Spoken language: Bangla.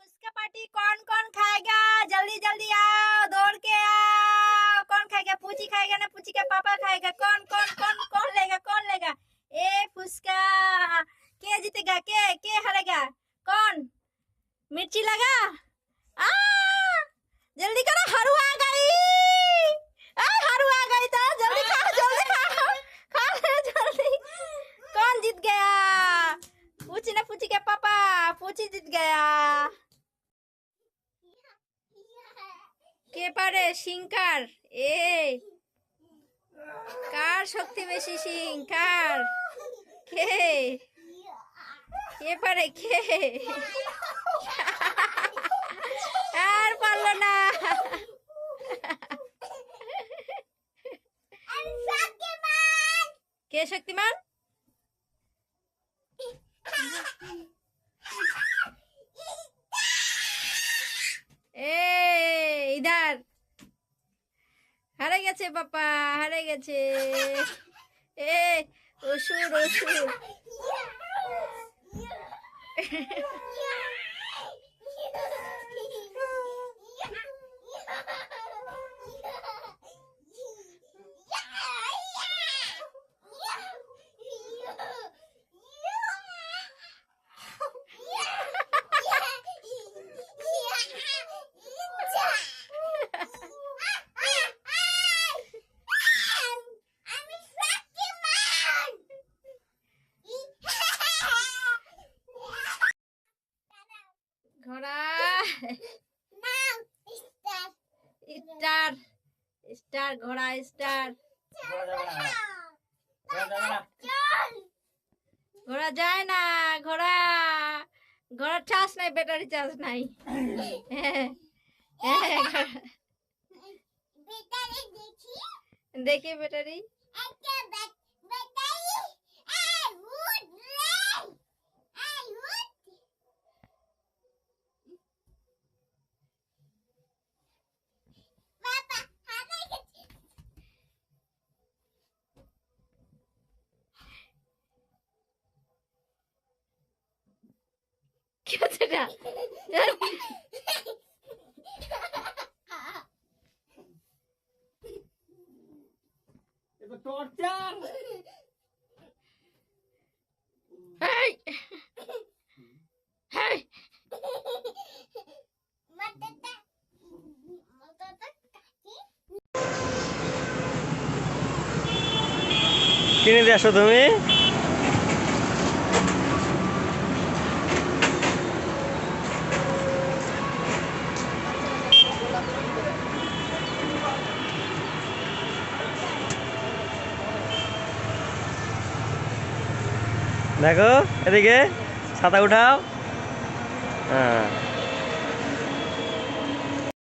फुसका पार्टी कौन कौन खाएगा? जल्दी जल्दी आओ, दौड़ के आओ। कौन खाएगा? पूछी खाएगा ना पूछी का पापा खाएगा? कौन कौन कौन कौन लेगा? कौन लेगा? ए फुसका। के जीतेगा? के के हरेगा? कौन? मिर्ची लगा? आ! जल्दी करो। কে পারে? সিংকার এ কার শক্তি বেশি সিং কার কে? কে পারে? কে? আর পারল না। কে শক্তিমান? এ ইধার হারে গেছে বাবা হারে গেছে। এ অসুর অসুর ঘোড়া স্টার স্টার ঘোড়া স্টার। ঘোড়া যায় না ঘোড়া। ঘোড়ার চার্জ নাই ব্যাটারি চার্জ নাই। দেখি? ব্যাটারি কি হচ্ছে এটা। টর্চার হেই। হেই। কিনে দিয়ে আসো তুমি? দেখো এদিকে ছাতা উঠাও। হ্যাঁ।